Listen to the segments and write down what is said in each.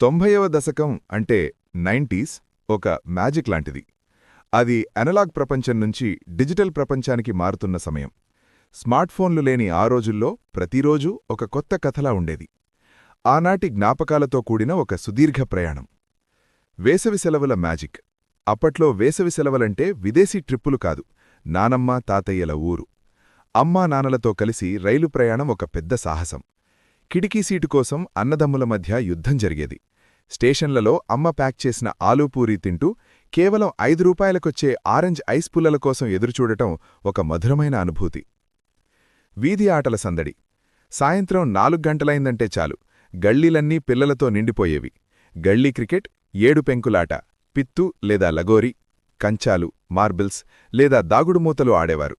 తొంభైవ దశకం అంటే నైంటీస్ ఒక మ్యాజిక్ లాంటిది. అది అనలాగ్ ప్రపంచం నుంచి డిజిటల్ ప్రపంచానికి మారుతున్న సమయం. స్మార్ట్ఫోన్లు లేని ఆ రోజుల్లో ప్రతిరోజూ ఒక కొత్త కథలా ఉండేది. ఆనాటి జ్ఞాపకాలతో కూడిన ఒక సుదీర్ఘ ప్రయాణం. వేసవి సెలవుల మ్యాజిక్. అప్పట్లో వేసవి సెలవులంటే విదేశీ ట్రిప్పులు కాదు నానమ్మ తాతయ్యల ఊరు. అమ్మా నాన్నలతో కలిసి రైలు ప్రయాణం ఒక పెద్ద సాహసం. కిటికీ సీటు కోసం అన్నదమ్ముల మధ్య యుద్ధం జరిగేది. స్టేషన్లలో అమ్మ ప్యాక్ చేసిన ఆలూపూరి తింటూ కేవలం ఐదు రూపాయలకొచ్చే ఆరెంజ్ ఐస్ పుల్లల కోసం ఎదురుచూడటం ఒక మధురమైన అనుభూతి. వీధి ఆటల సందడి. సాయంత్రం నాలుగు గంటలైందంటే చాలు. గళ్ళీలన్నీ పిల్లలతో నిండిపోయేవి. గళ్ళీ క్రికెట్ ఏడు పెంకులాట పిత్తు లేదా లగోరి కంచాలు మార్బిల్స్ లేదా దాగుడుమూతలు ఆడేవారు.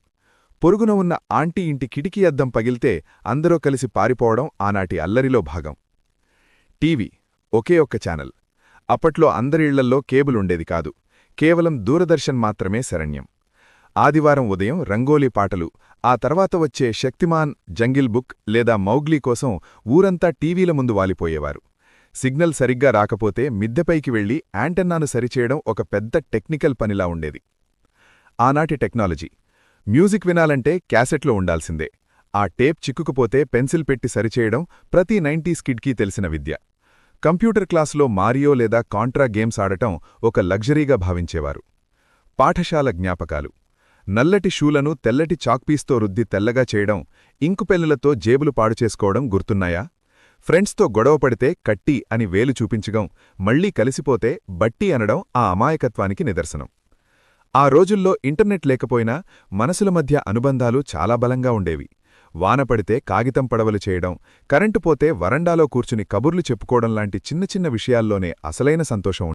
పొరుగున ఉన్న ఆంటీ ఇంటి కిటికీ అద్దం పగిలితే అందరూ కలిసి పారిపోవడం ఆనాటి అల్లరిలో భాగం. టీవీ ఒకే ఒక్క ఛానల్. అప్పట్లో అందరిళ్ళల్లో కేబుల్ ఉండేది కాదు. కేవలం దూరదర్శన్ మాత్రమే శరణ్యం. ఆదివారం ఉదయం రంగోలీ పాటలు ఆ తర్వాత వచ్చే శక్తిమాన్ జంగిల్ బుక్ లేదా మౌగ్లీ కోసం ఊరంతా టీవీల ముందు వాలిపోయేవారు. సిగ్నల్ సరిగ్గా రాకపోతే మిద్దెపైకి వెళ్ళి యాంటెన్నాను సరిచేయడం ఒక పెద్ద టెక్నికల్ పనిలా ఉండేది. ఆనాటి టెక్నాలజీ. మ్యూజిక్ వినాలంటే క్యాసెట్లో ఉండాల్సిందే. ఆ టేప్ చిక్కుకుపోతే పెన్సిల్ పెట్టి సరిచేయడం ప్రతి నైంటీ కిడ్కీ తెలిసిన విద్య. కంప్యూటర్ క్లాసులో మారియో లేదా కాంట్రా గేమ్స్ ఆడటం ఒక లగ్జరీగా భావించేవారు. పాఠశాల జ్ఞాపకాలు. నల్లటి షూలను తెల్లటి చాక్పీస్తో రుద్ది తెల్లగా చేయడం ఇంకుపెన్నులతో జేబులు పాడుచేసుకోవడం గుర్తున్నాయా? ఫ్రెండ్స్తో గొడవపడితే కట్టి అని వేలు చూపించగం మళ్ళీ కలిసిపోతే బట్టి అనడం ఆ అమాయకత్వానికి నిదర్శనం. ఆ రోజుల్లో ఇంటర్నెట్ లేకపోయినా మనసుల మధ్య అనుబంధాలు చాలా బలంగా ఉండేవి. వానపడితే కాగితం పడవలు చేయడం కరెంటు పోతే వరండాలో కూర్చుని కబుర్లు చెప్పుకోవడం లాంటి చిన్న చిన్న విషయాల్లోనే అసలైన సంతోషం